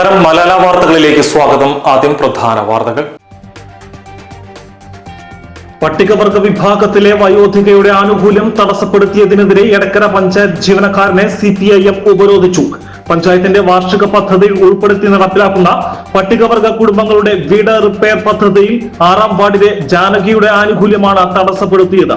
നമസ്കാരം. മലയാള വാർത്തകളിലേക്ക് സ്വാഗതം. ആദ്യം പ്രധാന വാർത്തകൾ. പട്ടികവർഗ വിഭാഗത്തിലെ വയോധികയുടെ ആനുകൂല്യം തടസ്സപ്പെടുത്തിയതിനെതിരെ എടക്കര പഞ്ചായത്ത് ജീവനക്കാരനെ സി പി ഐ എം ഉപരോധിച്ചു. പഞ്ചായത്തിന്റെ വാർഷിക പദ്ധതിയിൽ ഉൾപ്പെടുത്തി നടപ്പിലാക്കുന്ന പട്ടികവർഗ കുടുംബങ്ങളുടെ വീട് റിപ്പയർ പദ്ധതിയിൽ ആറാം വാർഡിലെ ജാനകിയുടെ ആനുകൂല്യമാണ് തടസ്സപ്പെടുത്തിയത്.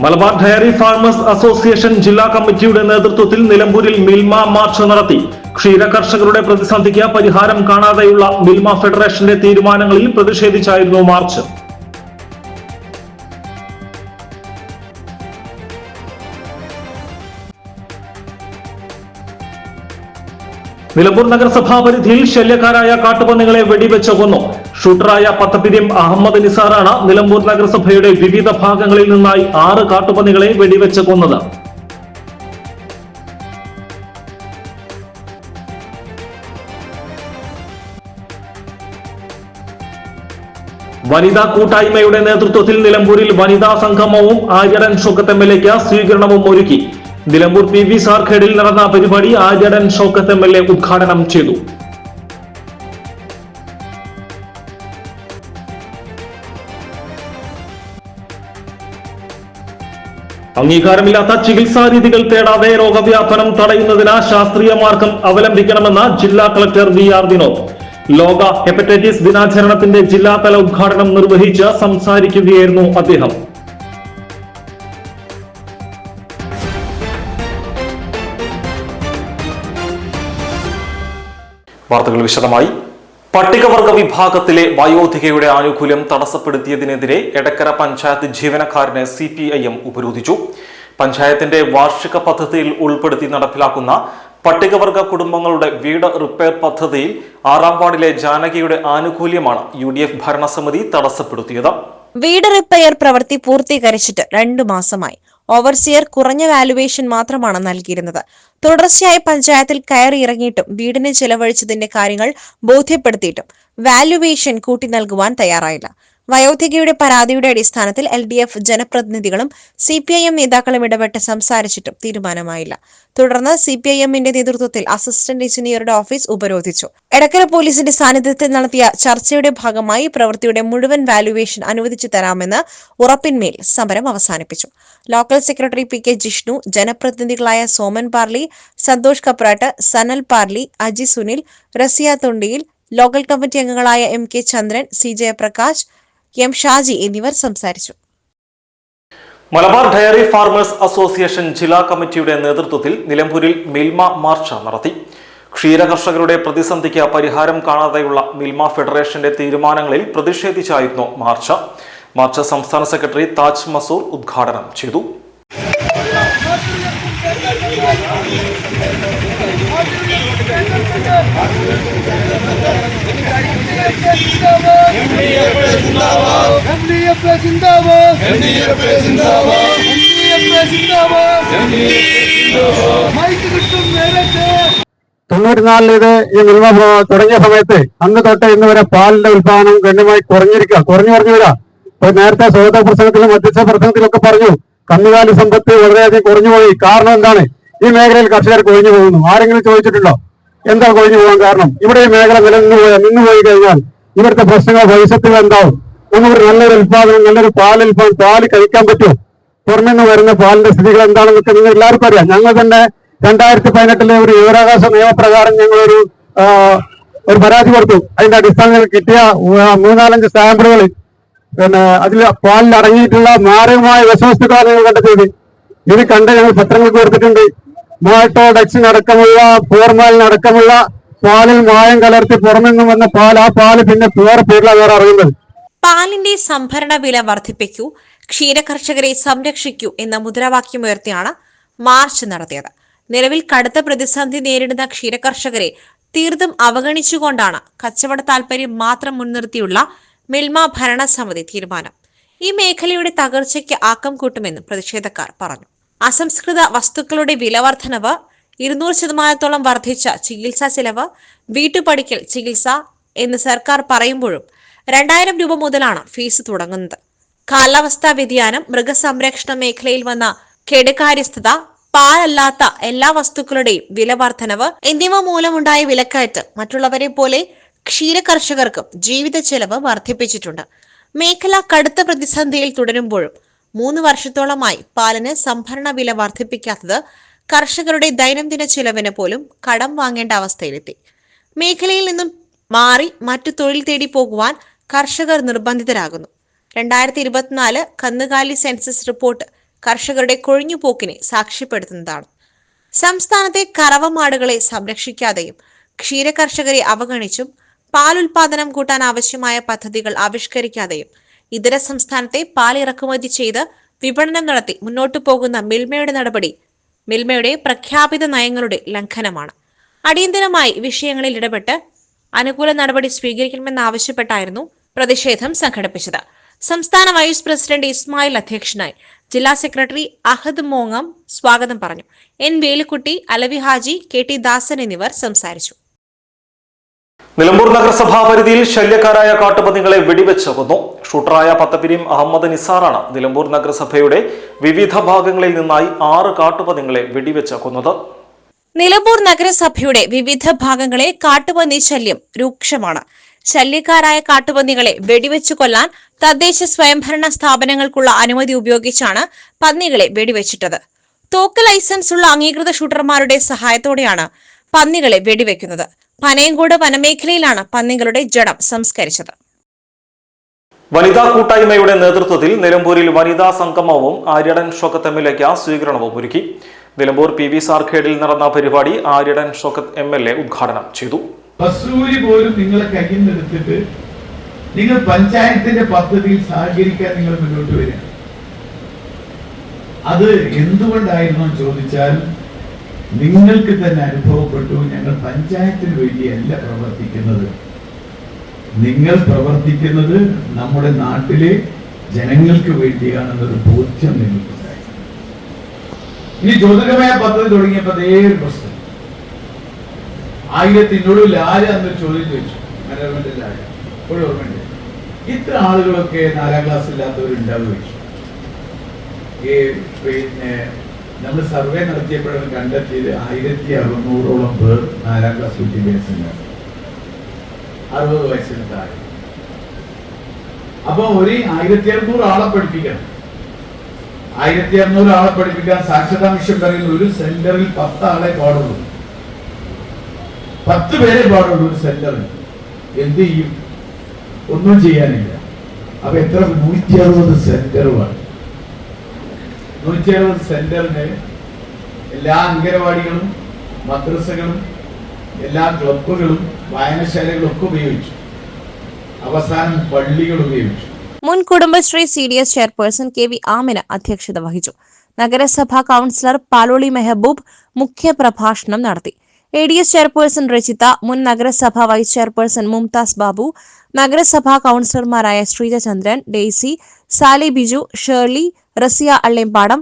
മലബാർ ഡയറി ഫാർമേഴ്സ് അസോസിയേഷൻ ജില്ലാ കമ്മിറ്റിയുടെ നേതൃത്വത്തിൽ നിലമ്പൂരിൽ മിൽമ മാർച്ച് നടത്തി. ക്ഷീര കർഷകരുടെ പ്രതിസന്ധിക്ക് പരിഹാരം കാണാതെയുള്ള മിൽമ ഫെഡറേഷന്റെ തീരുമാനങ്ങളിൽ പ്രതിഷേധിച്ചായിരുന്നു മാർച്ച്. നിലമ്പൂർ നഗരസഭാ പരിധിയിൽ ശല്യക്കാരായ കാട്ടുപന്നികളെ വെടിവെച്ച് കൊന്നു. ഷൂട്ടറായ പത്തപ്പിരിയം അഹമ്മദ് നിസാറാണ് നിലമ്പൂർ നഗരസഭയുടെ വിവിധ ഭാഗങ്ങളിൽ നിന്നായി ആറ് കാട്ടുപന്നികളെ വെടിവെച്ച് കൊന്നത്. വനിതാ കൂട്ടായ്മയുടെ നേതൃത്വത്തിൽ നിലമ്പൂരിൽ വനിതാ സംഗമവും ആര്യടൻ ഷോക്കത്ത് എം എൽ എക്ക് സ്വീകരണവും ഒരുക്കി. നിലമ്പൂർ പി വി സാർഖേഡിൽ നടന്ന പരിപാടി Aryadan Shoukath M L A ഉദ്ഘാടനം ചെയ്തു. അംഗീകാരമില്ലാത്ത ചികിത്സാ രീതികൾ തേടാതെ രോഗവ്യാപനം തടയുന്നതിന് ശാസ്ത്രീയ മാർഗം അവലംബിക്കണമെന്ന് ജില്ലാ കളക്ടർ വി ആർ വിനോദ്. ലോക ഹെപ്പറ്റൈറ്റിസ് ദിനാചരണത്തിന്റെ ജില്ലാതല ഉദ്ഘാടനം നിർവഹിച്ച് സംസാരിക്കുകയായിരുന്നു അദ്ദേഹം. വാർത്തകൾ വിശദമായി. പട്ടികവർഗ വിഭാഗത്തിലെ വയോധികയുടെ ആനുകൂല്യം തടസ്സപ്പെടുത്തിയതിനെതിരെ എടക്കര പഞ്ചായത്ത് ജീവനക്കാരനെ സി പി ഐ എം ഉപരോധിച്ചു. പഞ്ചായത്തിന്റെ വാർഷിക പദ്ധതിയിൽ ഉൾപ്പെടുത്തി നടപ്പിലാക്കുന്ന പട്ടികവർഗ കുടുംബങ്ങളുടെ വീട് റിപ്പയർ പദ്ധതിയിൽ ആറാം വാർഡിലെ ജാനകിയുടെ ആനുകൂല്യമാണ് യു ഡി എഫ് ഭരണസമിതി തടസ്സപ്പെടുത്തിയത്. വീട് റിപ്പയർ പ്രവൃത്തി പൂർത്തീകരിച്ചിട്ട് രണ്ടു മാസമായി. ഓവർസിയർ കുറഞ്ഞ വാലുവേഷൻ മാത്രമാണ് നൽകിയിരുന്നത്. തുടർച്ചയായി പഞ്ചായത്തിൽ കയറി ഇറങ്ങിയിട്ടും വീടിന് ചെലവഴിച്ചതിന്റെ കാര്യങ്ങൾ ബോധ്യപ്പെടുത്തിയിട്ടും വാലുവേഷൻ കൂട്ടി നൽകുവാൻ തയ്യാറായില്ല. വയോധികയുടെ പരാതിയുടെ അടിസ്ഥാനത്തിൽ എൽ ഡി എഫ് ജനപ്രതിനിധികളും സി പി ഐ എം നേതാക്കളും ഇടപെട്ട് സംസാരിച്ചിട്ടും തീരുമാനമായില്ല. തുടർന്ന് സി പി ഐ എമ്മിന്റെ നേതൃത്വത്തിൽ അസിസ്റ്റന്റ് എഞ്ചിനീയറുടെ ഓഫീസ് ഉപരോധിച്ചു. എടക്കര പോലീസിന്റെ സാന്നിധ്യത്തിൽ നടത്തിയ ചർച്ചയുടെ ഭാഗമായി പ്രവൃത്തിയുടെ മുഴുവൻ വാല്യുവേഷൻ അനുവദിച്ചു തരാമെന്ന് ഉറപ്പിന്മേൽ സമരം അവസാനിപ്പിച്ചു. Local secretary P K Jishnu ജനപ്രതിനിധികളായ Soman Parli Santhosh Kapratt Sanal Parli Aji Sunil Raziya Thondiyil local committee അംഗങ്ങളായ M K Chandran C Jayaprakash M Shaji എന്നിവർ സംസാരിച്ചു. മലബാർ ഡയറി ഫാർമേഴ്സ് അസോസിയേഷൻ ജില്ലാ കമ്മിറ്റിയുടെ നേതൃത്വത്തിൽ നിലമ്പൂരിൽ മിൽമ മാർച്ച് നടത്തി. ക്ഷീരകർഷകരുടെ പ്രതിസന്ധിക്ക് പരിഹാരം കാണാതെയുള്ള മിൽമ ഫെഡറേഷന്റെ തീരുമാനങ്ങളിൽ പ്രതിഷേധിച്ചായിരുന്നു മാർച്ച്. മാർച്ച് സംസ്ഥാന സെക്രട്ടറി താജ് മസൂർ ഉദ്ഘാടനം ചെയ്തു. ഇത് ഈ മിൽമ തുടങ്ങിയ സമയത്ത് അന്ന് തൊട്ട് ഇന്ന് വരെ പാലിന്റെ ഉൽപാദനം ഗണ്യമായി കുറഞ്ഞിരിക്കുക. കുറഞ്ഞു കുറഞ്ഞു വരാ ഇപ്പൊ നേരത്തെ സ്വതന്ത്ര പ്രസംഗത്തിലും മധ്യസ്ഥ പ്രസംഗത്തിലൊക്കെ പറഞ്ഞു കന്നുകാലി സമ്പത്ത് വളരെയധികം കുറഞ്ഞുപോയി. കാരണം എന്താണ്? ഈ മേഖലയിൽ കർഷകർ കൊഴിഞ്ഞു പോകുന്നു. ആരെങ്കിലും ചോദിച്ചിട്ടുണ്ടോ? എന്താ കൊഴിഞ്ഞു പോകാൻ കാരണം? ഇവിടെ ഈ മേഖല നിലനിന്ന് പോയാൽ നിന്നുപോയി കഴിഞ്ഞാൽ ഇവിടുത്തെ പ്രശ്നങ്ങൾ ഭവിഷ്യത്തിൽ എന്താവും? നമുക്കൊരു നല്ലൊരു ഉൽപാദനം നല്ലൊരു പാൽ ഉൽപാദനം പാൽ കഴിക്കാൻ പറ്റുമോ? പുറമെ നിന്ന് വരുന്ന പാലിന്റെ സ്ഥിതികൾ എന്താണെന്നൊക്കെ നിങ്ങൾ എല്ലാവർക്കും അറിയാം. ഞങ്ങൾ തന്നെ രണ്ടായിരത്തി പതിനെട്ടിലെ ഒരു വിവരാകാശ നിയമപ്രകാരം ഞങ്ങളൊരു ഒരു പരാതി കൊടുത്തു. അതിന്റെ അടിസ്ഥാനത്തിൽ കിട്ടിയ മൂന്നാലഞ്ച് സാമ്പിളുകൾ. പിന്നെ അതിൽ പാലിൽ അടങ്ങിയിട്ടുള്ള മാരകമായ വിഷവസ്തുക്കളാണ് ഞങ്ങൾ കണ്ടെത്തിയത്. ഇത് കണ്ട് ഞങ്ങൾ പത്രങ്ങൾക്ക് കൊടുത്തിട്ടുണ്ട്. മോട്ടോഡക്സിൻ അടക്കമുള്ള ഫോർമാലിനടക്കമുള്ള പാലിൽ മായം കലർത്തി പുറമെങ്ങും വന്ന പാൽ ആ പാൽ പിന്നെ പേർ പേരിലാണ് അറിയുന്നത്. പാലിന്റെ സംഭരണ വില വർദ്ധിപ്പിക്കൂ ക്ഷീരകർഷകരെ സംരക്ഷിക്കൂ എന്ന മുദ്രാവാക്യമുയർത്തിയാണ് മാർച്ച് നടത്തിയത്. നിലവിൽ കടുത്ത പ്രതിസന്ധി നേരിടുന്ന ക്ഷീരകർഷകരെ തീർത്തും അവഗണിച്ചുകൊണ്ടാണ് കച്ചവട താൽപര്യം മാത്രം മുൻനിർത്തിയുള്ള മിൽമ ഭരണസമിതി തീരുമാനം. ഈ മേഖലയുടെ തകർച്ചയ്ക്ക് ആക്കം കൂട്ടുമെന്നും പ്രതിഷേധക്കാർ പറഞ്ഞു. അസംസ്കൃത വസ്തുക്കളുടെ വില വർധനവ് ഇരുന്നൂറ് ശതമാനത്തോളം വർദ്ധിച്ച ചികിത്സാ ചെലവ് വീട്ടുപടിക്കൽ ചികിത്സ എന്ന് സർക്കാർ പറയുമ്പോഴും രണ്ടായിരം രൂപ മുതലാണ് ഫീസ് തുടങ്ങുന്നത്. കാലാവസ്ഥാ വ്യതിയാനം മൃഗസംരക്ഷണ മേഖലയിൽ വന്ന കെടുകാര്യസ്ഥത പാലല്ലാത്ത എല്ലാ വസ്തുക്കളുടെയും വില വർധനവ് എന്നിവ മൂലമുണ്ടായ വിലക്കയറ്റ് മറ്റുള്ളവരെ പോലെ ക്ഷീര കർഷകർക്കും ജീവിത ചെലവ് വർദ്ധിപ്പിച്ചിട്ടുണ്ട്. മേഖല കടുത്ത പ്രതിസന്ധിയിൽ തുടരുമ്പോഴും മൂന്ന് വർഷത്തോളമായി പാലിന് സംഭരണ വില വർദ്ധിപ്പിക്കാത്തത് കർഷകരുടെ ദൈനംദിന ചെലവിന് പോലും കടം വാങ്ങേണ്ട അവസ്ഥയിലെത്തി. മേഖലയിൽ നിന്നും മാറി മറ്റു തൊഴിൽ തേടി പോകുവാൻ കർഷകർ നിർബന്ധിതരാകുന്നു. രണ്ടായിരത്തി ഇരുപത്തിനാല് കന്നുകാലി സെൻസസ് റിപ്പോർട്ട് കർഷകരുടെ കൊഴിഞ്ഞുപോക്കിനെ സാക്ഷ്യപ്പെടുത്തുന്നതാണ്. സംസ്ഥാനത്തെ കറവമാടുകളെ സംരക്ഷിക്കാതെയും ക്ഷീരകർഷകരെ അവഗണിച്ചും പാലുൽപാദനം കൂട്ടാൻ ആവശ്യമായ പദ്ധതികൾ ആവിഷ്കരിക്കാതെയും ഇതര സംസ്ഥാനത്തെ പാൽ ഇറക്കുമതി ചെയ്ത് വിപണനം നടത്തി മുന്നോട്ടു പോകുന്ന മിൽമയുടെ നടപടി മിൽമയുടെ പ്രഖ്യാപിത നയങ്ങളുടെ ലംഘനമാണ്. അടിയന്തരമായി വിഷയങ്ങളിൽ ഇടപെട്ട് അനുകൂല നടപടി സ്വീകരിക്കണമെന്നാവശ്യപ്പെട്ടായിരുന്നു പ്രതിഷേധം സംഘടിപ്പിച്ചത്. സംസ്ഥാന വൈസ് പ്രസിഡന്റ് ഇസ്മായിൽ അധ്യക്ഷനായി ജില്ലാ സെക്രട്ടറി അഹദ് മോങ്ങം സ്വാഗതം പറഞ്ഞു. N Velukkutty Alavi Haji K T Dasan എന്നിവർ സംസാരിച്ചു. നിലമ്പൂർ നഗരസഭാ പരിധിയിൽ ശല്യക്കാരായ കാട്ടുപന്നികളെ വെടിവെച്ച് കൊന്നു. ഷൂട്ടറായ പത്തപ്പിരിയും അഹമ്മദ് നിസാറാണ് നിലമ്പൂർ നഗരസഭയുടെ വിവിധ ഭാഗങ്ങളിൽ നിന്നായി ആറ് കാട്ടുപന്നികളെ വെടിവെച്ച് കൊന്നത്. നിലമ്പൂർ നഗരസഭയുടെ വിവിധ ഭാഗങ്ങളെ കാട്ടുപന്നി ശല്യം രൂക്ഷമാണ്. ശല്യക്കാരായ കാട്ടുപന്നികളെ വെടിവെച്ചു കൊല്ലാൻ തദ്ദേശ സ്വയംഭരണ സ്ഥാപനങ്ങൾക്കുള്ള അനുമതി ഉപയോഗിച്ചാണ് പന്നികളെ വെടിവെച്ചിട്ടത്. തോക്ക് ലൈസൻസ് ഉള്ള അംഗീകൃത ഷൂട്ടർമാരുടെ സഹായത്തോടെയാണ് പന്നികളെ വെടിവെക്കുന്നത്. പനയങ്കോട് വനമേഖലയിലാണ് പന്നികളുടെ ജഡം സംസ്കരിച്ചത്. വനിതാ കൂട്ടായ്മയുടെ നേതൃത്വത്തിൽ നിലമ്പൂരിൽ വനിതാ സംഗമവും ആര്യടൻ ഷോക്കത്ത് എം എൽ എക്ക് സ്വീകരണവും ഒരുക്കി. നിലമ്പൂർ പി വി സാർഖേഡിൽ നടന്ന പരിപാടി Aryadan Shoukath M L A ഉദ്ഘാടനം ചെയ്തു. പോലും നിങ്ങളെ കയ്യിൽ നിന്നെടുത്തിട്ട് നിങ്ങൾ പഞ്ചായത്തിന്റെ പദ്ധതിയിൽ സഹകരിക്കാൻ നിങ്ങൾ മുന്നോട്ട് വരിക. അത് എന്തുകൊണ്ടായിരുന്നു ചോദിച്ചാൽ നിങ്ങൾക്ക് തന്നെ അനുഭവപ്പെട്ടു. ഞങ്ങൾ പഞ്ചായത്തിന് വേണ്ടിയല്ല പ്രവർത്തിക്കുന്നത്. നിങ്ങൾ പ്രവർത്തിക്കുന്നത് നമ്മുടെ നാട്ടിലെ ജനങ്ങൾക്ക് വേണ്ടിയാണെന്നൊരു ബോധ്യം നിങ്ങൾക്കുണ്ടായി ഇനി ജ്യോതികമായ പദ്ധതി തുടങ്ങിയപ്പോൾ അതേ ഒരു പ്രശ്നം. ആയിരത്തി എന്നോട് ലാല എന്നൊരു ചോദ്യം ചോദിച്ചു? മനോരമന്റെ ഓർമ്മയുണ്ട്. ഇത്ര ആളുകളൊക്കെ നാലാം ക്ലാസ് ഇല്ലാത്തവരുണ്ടാവും ചോദിച്ചു പിന്നെ നമ്മൾ സർവേ നടത്തിയപ്പോഴാണ് കണ്ടെത്തിയത് ആയിരത്തി അറുന്നൂറോളം പേർ നാലാം ക്ലാസ് വിദ്യാഭ്യാസം അറുപത് വയസ്സിന് താഴെ. അപ്പൊ ഒരു ആയിരത്തി അറുന്നൂറ് ആളെ പഠിപ്പിക്കണം. ആയിരത്തി അറുന്നൂറ് ആളെ പഠിപ്പിക്കാൻ സാക്ഷരതാ മിഷൻ പറയുന്ന ഒരു സെന്ററിൽ പത്ത് ആളെ പാടുള്ളൂ. പത്ത് പേരെ പാടുള്ളൂ ഒരു സെന്ററിൽ. എന്ത് ചെയ്യും? ഒന്നും ചെയ്യാനില്ല. അപ്പൊ എത്ര? നൂറ്റി അറുപത് സെന്ററുമാണ് നൂറ്റി അറുപത് സെന്ററിന് എല്ലാ അംഗനവാടികളും മദ്രസകളും എല്ലാ ക്ലബുകളും വായനശാലകളും ഒക്കെ ഉപയോഗിച്ചു. അവസാനം പള്ളികൾ ഉപയോഗിച്ചു. മുൻ Kudumbashree C D S chairperson K V Amina അധ്യക്ഷത വഹിച്ചു. നഗരസഭാ കൗൺസിലർ പാലോളി മെഹബൂബ് മുഖ്യ പ്രഭാഷണം നടത്തി. A D S chairperson Rachitha മുൻ നഗരസഭാ വൈസ് ചെയർപേഴ്സൺ മുംതാസ് ബാബു നഗരസഭാ കൌൺസിലർമാരായ Sreejachandran Daisy Sali Biju Shirley Rasiya Allembadam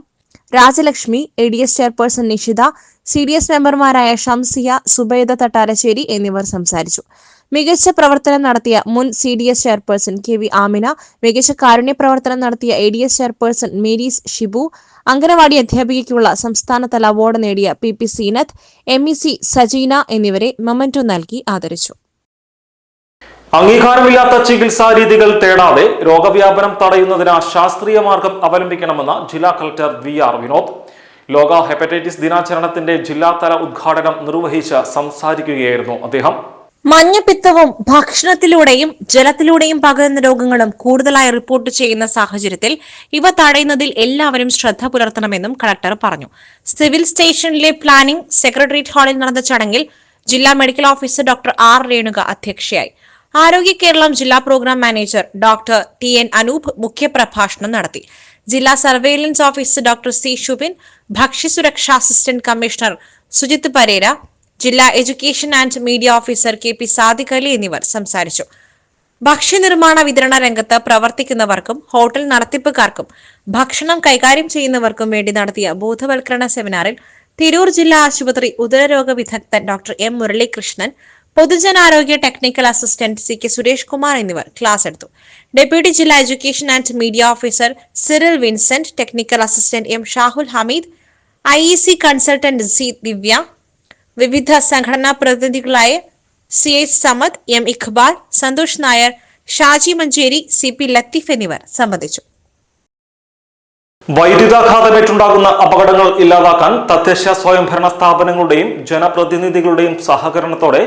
Rajalakshmi A D S chairperson Nishitha C D S മെമ്പർമാരായ ഷംസിയ സുബൈദ തട്ടാരശ്ശേരി എന്നിവർ സംസാരിച്ചു. മികച്ച പ്രവർത്തനം നടത്തിയ മുൻ C D S chairperson K V Amina മികച്ച കാരുണ്യ പ്രവർത്തനം നടത്തിയ A D S chairperson Marys Shibu anganwadi അധ്യാപികയ്ക്കുള്ള സംസ്ഥാനതല അവാർഡ് നേടിയ P P Seenath M E C Sajeena എന്നിവരെ മൊമന്റോ നൽകി ആദരിച്ചു. അംഗീകാരമില്ലാത്ത ചികിത്സാ രീതികൾ തേടാതെ രോഗവ്യാപനം തടയുന്നതിന് ശാസ്ത്രീയ മാർഗം അവലംബിക്കണമെന്ന് ജില്ലാ കളക്ടർ വി ആർ വിനോദ്. ലോക ഹെപ്പറ്റൈറ്റിസ് ദിനാചരണത്തിന്റെ ജില്ലാതല ഉദ്ഘാടനം നിർവഹിച്ച് സംസാരിക്കുകയായിരുന്നു അദ്ദേഹം. മഞ്ഞപ്പിത്തവും ഭക്ഷണത്തിലൂടെയും ജലത്തിലൂടെയും പകരുന്ന രോഗങ്ങളും കൂടുതലായി റിപ്പോർട്ട് ചെയ്യുന്ന സാഹചര്യത്തിൽ ഇവ തടയുന്നതിൽ എല്ലാവരും ശ്രദ്ധ പുലർത്തണമെന്നും കളക്ടർ പറഞ്ഞു. സിവിൽ സ്റ്റേഷനിലെ പ്ലാനിംഗ് സെക്രട്ടേറിയറ്റ് ഹാളിൽ നടന്ന ചടങ്ങിൽ ജില്ലാ medical officer doctor R Renuka അധ്യക്ഷയായി. ആരോഗ്യ കേരളം ജില്ലാ programme manager doctor T N Anoop മുഖ്യപ്രഭാഷണം നടത്തി. ജില്ലാ surveillance officer doctor C Shubin ഭക്ഷ്യസുരക്ഷാ അസിസ്റ്റന്റ് കമ്മീഷണർ സുജിത് പരേര ജില്ലാ education and media officer K P Sadiq Ali എന്നിവർ സംസാരിച്ചു. ഭക്ഷ്യനിർമ്മാണ വിതരണ രംഗത്ത് പ്രവർത്തിക്കുന്നവർക്കും ഹോട്ടൽ നടത്തിപ്പുകാർക്കും ഭക്ഷണം കൈകാര്യം ചെയ്യുന്നവർക്കും വേണ്ടി നടത്തിയ ബോധവൽക്കരണ സെമിനാറിൽ തിരൂർ ജില്ലാ ആശുപത്രി ഉദരരോഗ വിദഗ്ധൻ ഡോക്ടർ എം മുരളീകൃഷ്ണൻ പൊതുജനാരോഗ്യ technical assistant C K Suresh Kumar എന്നിവർ ക്ലാസ് എടുത്തു. ഡെപ്യൂട്ടി ജില്ലാ education and media officer Cyril Vincent technical assistant M Shahul Hameed I E C consultant C Divya വിവിധ സംഘടനാ പ്രതിനിധികളായ C H Samad M Iqbal Santhosh Nair Shaji Manjeri C P Latheef എന്നിവർ സംബന്ധിച്ചു. വൈദ്യുതാഘാതമേറ്റുണ്ടാകുന്ന അപകടങ്ങൾ ഇല്ലാതാക്കാൻ തദ്ദേശ സ്വയംഭരണ സ്ഥാപനങ്ങളുടെയും ജനപ്രതിനിധികളുടെയും സഹകരണത്തോടെ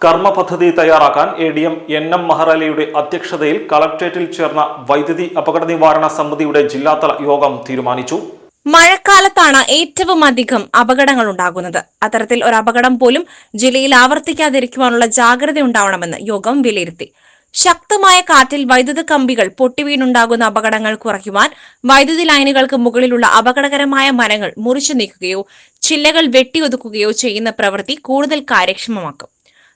കർമ്മ പദ്ധതി തയ്യാറാക്കാൻ A D M N M മഹറലിയുടെ അധ്യക്ഷതയിൽ കളക്ട്രേറ്റിൽ ചേർന്ന വൈദ്യുതി അപകട നിവാരണ സമിതിയുടെ ജില്ലാതല യോഗം തീരുമാനിച്ചു. മഴക്കാലത്താണ് ഏറ്റവും അധികം അപകടങ്ങൾ ഉണ്ടാകുന്നത്. അത്തരത്തിൽ ഒരു അപകടം പോലും ജില്ലയിൽ ആവർത്തിക്കാതിരിക്കുവാനുള്ള ജാഗ്രത ഉണ്ടാവണമെന്ന് യോഗം വിലയിരുത്തി. ശക്തമായ കാറ്റിൽ വൈദ്യുത കമ്പികൾ പൊട്ടിവീണുണ്ടാകുന്ന അപകടങ്ങൾ കുറയ്ക്കുവാൻ വൈദ്യുതി ലൈനുകൾക്ക് മുകളിലുള്ള അപകടകരമായ മരങ്ങൾ മുറിച്ചു നീക്കുകയോ ചില്ലകൾ വെട്ടിയൊതുക്കുകയോ ചെയ്യുന്ന പ്രവൃത്തി കൂടുതൽ കാര്യക്ഷമമാക്കും.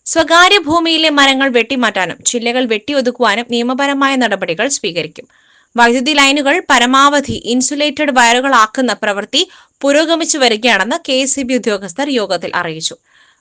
സ്വകാര്യ ഭൂമിയിലെ മരങ്ങൾ വെട്ടിമാറ്റാനും ചില്ലകൾ വെട്ടിയൊതുക്കുവാനും നിയമപരമായ നടപടികൾ സ്വീകരിക്കും. വൈദ്യുതി ലൈനുകൾ പരമാവധി ഇൻസുലേറ്റഡ് വയറുകളാക്കുന്ന പ്രവൃത്തി പുരോഗമിച്ചു വരികയാണെന്ന് കെ എസ് ഉദ്യോഗസ്ഥർ യോഗത്തിൽ അറിയിച്ചു.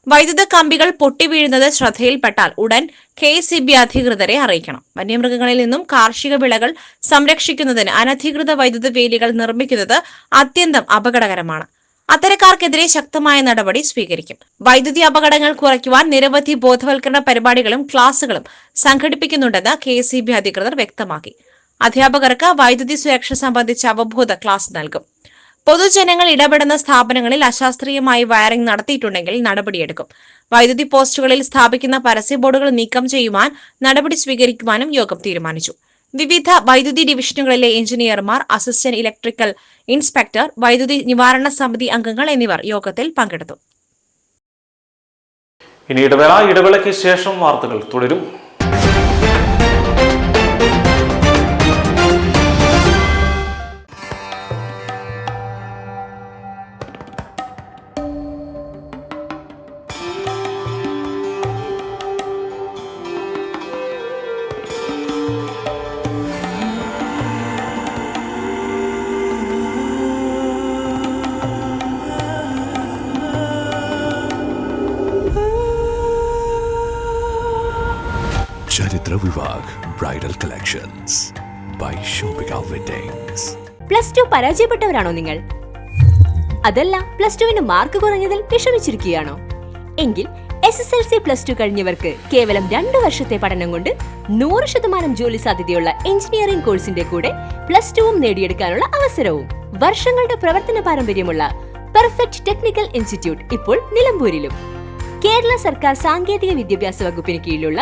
വൈദ്യുത കമ്പികൾ പൊട്ടിവീഴുന്നത് ശ്രദ്ധയിൽപ്പെട്ടാൽ ഉടൻ കെ എസ് അധികൃതരെ അറിയിക്കണം. വന്യമൃഗങ്ങളിൽ നിന്നും കാർഷിക വിളകൾ സംരക്ഷിക്കുന്നതിന് അനധികൃത വൈദ്യുത വേലികൾ നിർമ്മിക്കുന്നത് അത്യന്തം അപകടകരമാണ്. അത്തരക്കാർക്കെതിരെ ശക്തമായ നടപടി സ്വീകരിക്കും. വൈദ്യുതി അപകടങ്ങൾ കുറയ്ക്കുവാൻ നിരവധി ബോധവൽക്കരണ പരിപാടികളും ക്ലാസുകളും സംഘടിപ്പിക്കുന്നുണ്ടെന്ന് കെ അധികൃതർ വ്യക്തമാക്കി. അധ്യാപകർക്ക് വൈദ്യുതി സുരക്ഷ സംബന്ധിച്ച അവബോധ ക്ലാസ് നൽകും. പൊതുജനങ്ങൾ ഇടപെടുന്ന സ്ഥാപനങ്ങളിൽ അശാസ്ത്രീയമായി വയറിംഗ് നടത്തിയിട്ടുണ്ടെങ്കിൽ നടപടിയെടുക്കും. വൈദ്യുതി പോസ്റ്റുകളിൽ സ്ഥാപിക്കുന്ന പരസ്യ ബോർഡുകൾ നീക്കം ചെയ്യുവാൻ നടപടി സ്വീകരിക്കുവാനും യോഗം തീരുമാനിച്ചു. വിവിധ വൈദ്യുതി ഡിവിഷനുകളിലെ എഞ്ചിനീയർമാർ അസിസ്റ്റന്റ് ഇലക്ട്രിക്കൽ ഇൻസ്പെക്ടർ വൈദ്യുതി നിവാരണ സമിതി അംഗങ്ങൾ എന്നിവർ യോഗത്തിൽ പങ്കെടുത്തു. ഇനി ഇടവേള ഇടവേളയ്ക്ക് ശേഷം വാർത്തകൾ തുടരും. Vivah bridal collections by Shopika weddings plus two പരാജയപ്പെട്ടവരാണോ നിങ്ങൾ? അതല്ല പ്ലസ് ടുവിന് മാർക്ക് കുറഞ്ഞതിൽ വിഷമിച്ചിരിക്കുകയാണോ? എങ്കിൽ S S L C plus two കഴിഞ്ഞവർക്ക് കേവലം രണ്ട് വർഷത്തെ പഠനം കൊണ്ട് നൂറ് ശതമാനം ജോലി സാധ്യതയുള്ള എഞ്ചിനീയറിംഗ് കോഴ്സിന്റെ കൂടെ പ്ലസ് ടുവും നേടിയെടുക്കാനുള്ള അവസരവും. വർഷങ്ങളുടെ പ്രവർത്തന പാരമ്പര്യമുള്ള പെർഫെക്റ്റ് ടെക്നിക്കൽ ഇൻസ്റ്റിറ്റ്യൂട്ട് ഇപ്പോൾ നിലമ്പൂരിലും. കേരള സർക്കാർ സാങ്കേതിക വിദ്യാഭ്യാസ വകുപ്പിന് കീഴിലുള്ള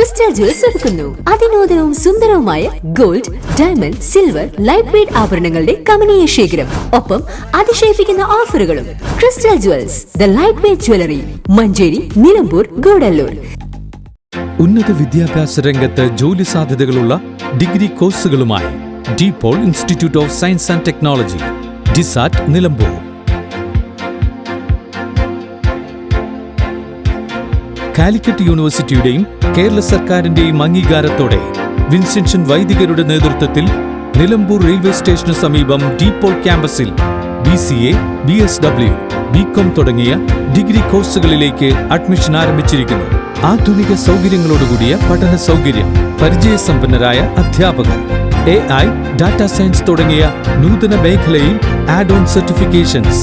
crystal jewels ഒരുക്കുന്നു. അതിനൂതനവും സുന്ദരവുമായ gold diamond silver light weight ആഭരണങ്ങളുടെ കമനീയ ശേഖരം. ഒപ്പം അതിശയിപ്പിക്കുന്ന ഓഫറുകളും. Crystal jewels the light weight jewellery Manjeri Nilambur Gudalur ഉന്നത വിദ്യാഭ്യാസ രംഗത്ത് ജോലി സാധ്യതകളുള്ള degree കോഴ്സുകളുമായി de Paul institute of science and technology Disat Nilambur. Calicut യൂണിവേഴ്സിറ്റിയുടെയും Kerala സർക്കാരിന്റെയും അംഗീകാരത്തോടെ വിൻസെൻഷൻ വൈദികരുടെ നേതൃത്വത്തിൽ നിലമ്പൂർ റെയിൽവേ സ്റ്റേഷന് സമീപം ഡീപോൾ ക്യാമ്പസിൽ B C A B S W B com തുടങ്ങിയ ഡിഗ്രി കോഴ്സുകളിലേക്ക് അഡ്മിഷൻ ആരംഭിച്ചിരിക്കുന്നു. ആധുനിക സൗകര്യങ്ങളോടുകൂടിയ പഠന സൗകര്യം പരിചയസമ്പന്നരായ അധ്യാപകർ എ ഐ ഡാറ്റ സയൻസ് തുടങ്ങിയ നൂതന മേഖലയിൽ ആഡ് ഓൺ സർട്ടിഫിക്കേഷൻസ്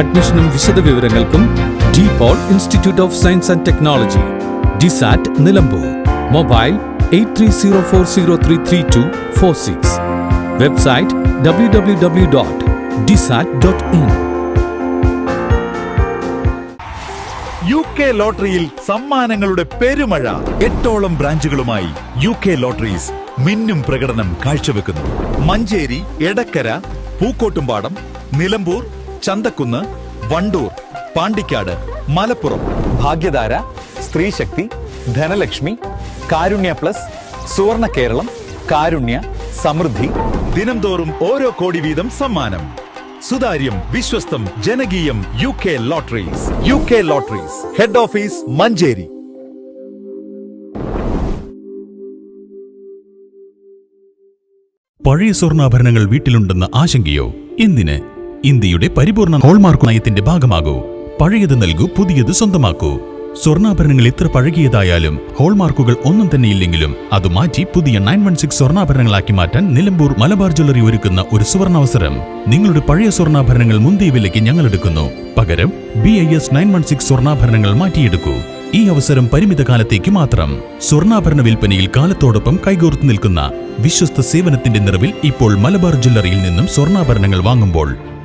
അഡ്മിഷനും വിശദവിവരങ്ങൾക്കും de Paul institute of science and technology Disat Nilambur. Mobile eight three zero four zero three three two four six website W W W dot Disat dot in U K ലോട്ടറിയിൽ സമ്മാനങ്ങളുടെ പെരുമഴ എട്ടോളം ബ്രാഞ്ചുകളുമായി U K lotteries മിന്നും പ്രകടനം കാഴ്ചവെക്കുന്നു. Manjeri Edakkara Pookkottumpadam Nilambur Chanthakkunnu Wandoor Pandikkad Malappuram Bhagyadhara Sthreesakthi Dhanalakshmi Karunya plus Suvarna Keralam Karunya Samriddhi. ദിനംതോറും ഓരോ കോടി വീതം സമ്മാനം. സുതാര്യം വിശ്വസ്തം ജനകീയം U K lotteries. U K lotteries. Head office Manjeri. പഴയ സ്വർണാഭരണങ്ങൾ വീട്ടിലുണ്ടെന്ന ആശങ്കയോ? എന്തിന്? ഇന്ത്യയുടെ പരിപൂർണ ഹോൾമാർക്ക് നയത്തിന്റെ ഭാഗമാകൂ. പഴയത് നൽകൂ പുതിയത് സ്വന്തമാക്കൂ. സ്വർണാഭരണങ്ങൾ എത്ര പഴകിയതായാലും ഹോൾമാർക്കുകൾ ഒന്നും തന്നെയില്ലെങ്കിലും അത് മാറ്റി പുതിയ നയൻ വൺ സിക്സ് സ്വർണാഭരണങ്ങളാക്കി മാറ്റാൻ നിലമ്പൂർ മലബാർ ജ്വല്ലറി ഒരുക്കുന്ന ഒരു സുവർണാവസരം. നിങ്ങളുടെ പഴയ സ്വർണാഭരണങ്ങൾ മുന്തിയ വിലയ്ക്ക് ഞങ്ങൾ എടുക്കുന്നു പകരം B I S nine one six സ്വർണാഭരണങ്ങൾ മാറ്റിയെടുക്കൂ. ഈ അവസരം പരിമിത കാലത്തേക്ക് മാത്രം. സ്വർണാഭരണ വിൽപ്പനയിൽ കാലത്തോടൊപ്പം കൈകോർത്ത് നിൽക്കുന്ന വിശ്വസ്ത സേവനത്തിന്റെ നിറവിൽ ഇപ്പോൾ മലബാർ ജ്വല്ലറിയിൽ നിന്നും സ്വർണാഭരണങ്ങൾ വാങ്ങുമ്പോൾ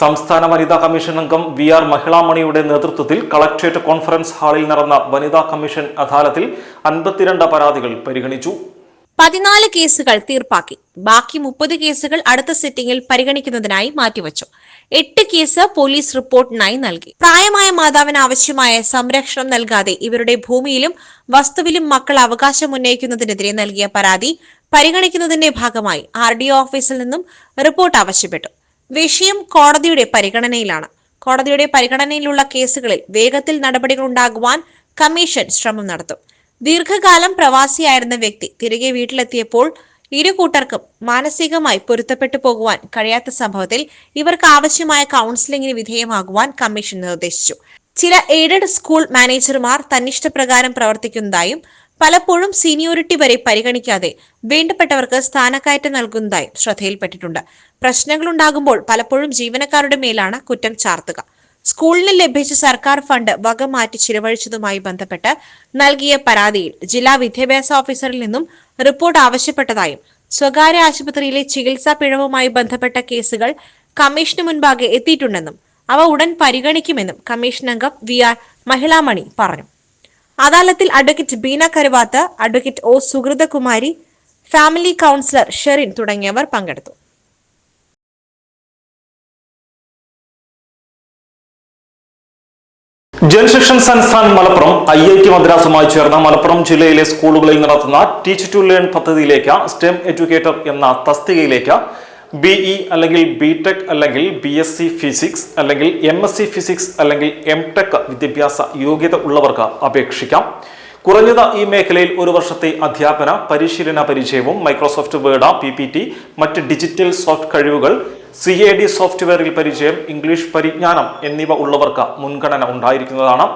സംസ്ഥാന വനിതാ കമ്മീഷൻ അംഗം വി ആർ മഹിളാമണിയുടെ നേതൃത്വത്തിൽ കളക്ട്രേറ്റ് കോൺഫറൻസ് ഹാളിൽ നടന്ന വനിതാ കമ്മീഷൻ അദാലത്തിൽ അൻപത്തിരണ്ട് പരാതികൾ പരിഗണിച്ചു. പതിനാല് കേസുകൾ തീർപ്പാക്കി. ബാക്കി മുപ്പത് കേസുകൾ അടുത്ത സിറ്റിംഗിൽ പരിഗണിക്കുന്നതിനായി മാറ്റിവച്ചു. എട്ട് കേസ് പോലീസ് റിപ്പോർട്ടിനായി നൽകി. പ്രായമായ മാതാവിന് ആവശ്യമായ സംരക്ഷണം നൽകാതെ ഇവരുടെ ഭൂമിയിലും വസ്തുവിലും മക്കൾ അവകാശം ഉന്നയിക്കുന്നതിനെതിരെ നൽകിയ പരാതി പരിഗണിക്കുന്നതിന്റെ ഭാഗമായി ആർ ഡി ഓഫീസിൽ നിന്നും റിപ്പോർട്ട് ആവശ്യപ്പെട്ടു. വിഷയം കോടതിയുടെ പരിഗണനയിലാണ്. കോടതിയുടെ പരിഗണനയിലുള്ള കേസുകളിൽ വേഗത്തിൽ നടപടികൾ ഉണ്ടാകുവാൻ കമ്മീഷൻ ശ്രമം നടത്തും. ദീർഘകാലം പ്രവാസിയായിരുന്ന വ്യക്തി തിരികെ വീട്ടിലെത്തിയപ്പോൾ ഇരു കൂട്ടർക്കും മാനസികമായി പൊരുത്തപ്പെട്ടു പോകുവാൻ കഴിയാത്ത സംഭവത്തിൽ ഇവർക്ക് ആവശ്യമായ കൗൺസിലിംഗിന് വിധേയമാകുവാൻ കമ്മീഷൻ നിർദ്ദേശിച്ചു. ചില എയ്ഡഡ് സ്കൂൾ മാനേജർമാർ തന്നിഷ്ടപ്രകാരം പ്രവർത്തിക്കുന്നതായും പലപ്പോഴും സീനിയോറിറ്റി വരെ പരിഗണിക്കാതെ വേണ്ടപ്പെട്ടവർക്ക് സ്ഥാനക്കയറ്റം നൽകുന്നതായി ശ്രദ്ധയിൽപ്പെട്ടിട്ടുണ്ട്. പ്രശ്നങ്ങളുണ്ടാകുമ്പോൾ പലപ്പോഴും ജീവനക്കാരുടെ മേലാണ് കുറ്റം ചാർത്തുക. സ്കൂളിന് ലഭിച്ച സർക്കാർ ഫണ്ട് വക മാറ്റി ചിലവഴിച്ചതുമായി ബന്ധപ്പെട്ട് നൽകിയ പരാതിയിൽ ജില്ലാ വിദ്യാഭ്യാസ ഓഫീസറിൽ നിന്നും റിപ്പോർട്ട് ആവശ്യപ്പെട്ടതായും സ്വകാര്യ ആശുപത്രിയിലെ ചികിത്സാ പിഴവുമായി ബന്ധപ്പെട്ട കേസുകൾ കമ്മീഷന് മുൻപാകെ എത്തിയിട്ടുണ്ടെന്നും അവ ഉടൻ പരിഗണിക്കുമെന്നും കമ്മീഷൻ അംഗം വി ആർ മഹിളാമണി പറഞ്ഞു. അദാലത്തിൽ advocate Beena Karuvath advocate O Suhruthakumari family counsellor Sherin തുടങ്ങിയവർ പങ്കെടുത്തു. ജൽശിക്ഷൻ സൻസാൻ മലപ്പുറം ഐ ഐ ടി മദ്രാസുമായി ചേർന്ന മലപ്പുറം ജില്ലയിലെ സ്കൂളുകളിൽ നടത്തുന്ന ടീച്ച് ടു ലേൺ പദ്ധതിയിലേക്ക് സ്റ്റെം എഡ്യൂക്കേറ്റർ എന്ന തസ്തികയിലേക്ക് ബിഇ അല്ലെങ്കിൽ ബി ടെക് അല്ലെങ്കിൽ ബി എസ് സി ഫിസിക്സ് അല്ലെങ്കിൽ എം എസ് സി ഫിസിക്സ് അല്ലെങ്കിൽ എം ടെക് വിദ്യാഭ്യാസ യോഗ്യത ഉള്ളവർക്ക് അപേക്ഷിക്കാം. കുറഞ്ഞത് ഈ മേഖലയിൽ ഒരു വർഷത്തെ അധ്യാപന പരിശീലന പരിചയവും Microsoft Word P P T മറ്റ് ഡിജിറ്റൽ സോഫ്റ്റ് കഴിവുകൾ സി എ ഡി സോഫ്റ്റ്വെയറിൽ പരിചയം ഇംഗ്ലീഷ് പരിജ്ഞാനം എന്നിവ ഉള്ളവർക്ക് മുൻഗണന ഉണ്ടായിരിക്കുന്നതാണ്.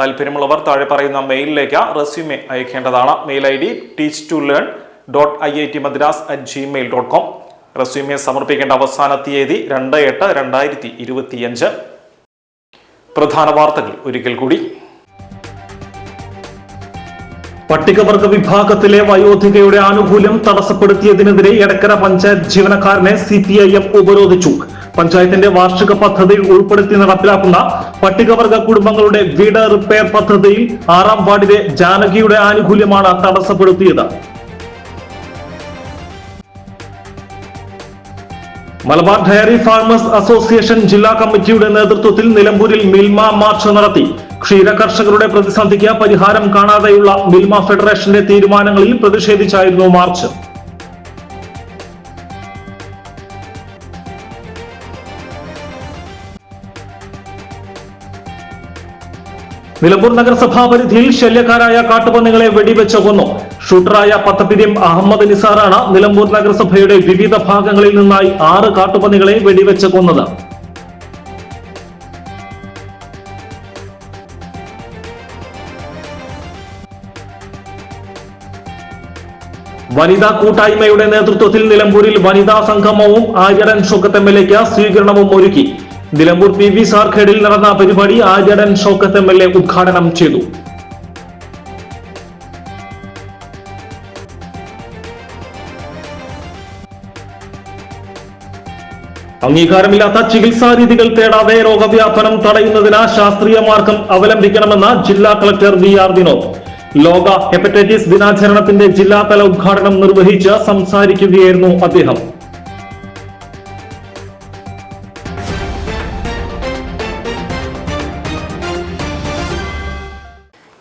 താല്പര്യമുള്ളവർ താഴെ പറയുന്ന മെയിലിലേക്ക് resume അയക്കേണ്ടതാണ്. Mail I D teach to learn dot I I T Madras at Gmail dot com resume സമർപ്പിക്കേണ്ട അവസാന തീയതി രണ്ട് എട്ട് രണ്ടായിരത്തി ഇരുപത്തിയഞ്ച്. പ്രധാന വാർത്തകൾ ഒരിക്കൽ കൂടി. പട്ടികവർഗ വിഭാഗത്തിലെ വയോധികയുടെ ആനുകൂല്യം തടസ്സപ്പെടുത്തിയതിനെതിരെ എടക്കര പഞ്ചായത്ത് ജീവനക്കാരനെ സി പി ഐ എം ഉപരോധിച്ചു. പഞ്ചായത്തിന്റെ വാർഷിക പദ്ധതിയിൽ ഉൾപ്പെടുത്തി നടപ്പിലാക്കുന്ന പട്ടികവർഗ കുടുംബങ്ങളുടെ വീട് റിപ്പയർ പദ്ധതിയിൽ ആറാം വാർഡിലെ ജാനകിയുടെ ആനുകൂല്യമാണ് തടസ്സപ്പെടുത്തിയത്. മലബാർ ഡയറി ഫാർമേഴ്സ് അസോസിയേഷൻ ജില്ലാ കമ്മിറ്റിയുടെ നേതൃത്വത്തിൽ നിലമ്പൂരിൽ മിൽമ മാർച്ച് നടത്തി. ക്ഷീര കർഷകരുടെ പ്രതിസന്ധിക്ക് പരിഹാരം കാണാതെയുള്ള മിൽമ ഫെഡറേഷന്റെ തീരുമാനങ്ങളിൽ പ്രതിഷേധിച്ചായിരുന്നു മാർച്ച്. നിലമ്പൂർ നഗരസഭാ പരിധിയിൽ ശല്യക്കാരായ കാട്ടുപന്നികളെ വെടിവെച്ച് കൊന്നു. ഷൂട്ടറായ പത്തപ്പിരിയം അഹമ്മദ് നിസാറാണ് നിലമ്പൂർ നഗരസഭയുടെ വിവിധ ഭാഗങ്ങളിൽ നിന്നായി ആറ് കാട്ടുപന്നികളെ വെടിവെച്ച് കൊന്നത്. വനിതാ കൂട്ടായ്മയുടെ നേതൃത്വത്തിൽ നിലമ്പൂരിൽ വനിതാ സംഗമവും ആര്യടൻ ഷോക്കത്ത് എം എൽ എക്ക് സ്വീകരണവും ഒരുക്കി. നിലമ്പൂർ പി വി സാർഖേഡിൽ നടന്ന പരിപാടി Aryadan Shoukath M L A ഉദ്ഘാടനം ചെയ്തു. അംഗീകാരമില്ലാത്ത ചികിത്സാ രീതികൾ തേടാതെ രോഗവ്യാപനം തടയുന്നതിന് ശാസ്ത്രീയ മാർഗം അവലംബിക്കണമെന്ന് ജില്ലാ കളക്ടർ വി ആർ വിനോദ്. ലോക ഹെപ്പറ്റൈറ്റിസ് ദിനാചരണത്തിന്റെ ജില്ലാതല ഉദ്ഘാടനം നിർവഹിച്ച് സംസാരിക്കുകയായിരുന്നു അദ്ദേഹം.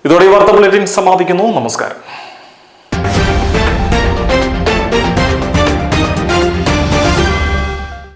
ഇതോടെ ഈ വാർത്താ ബുള്ളറ്റിൻ സമാപിക്കുന്നു. നമസ്കാരം.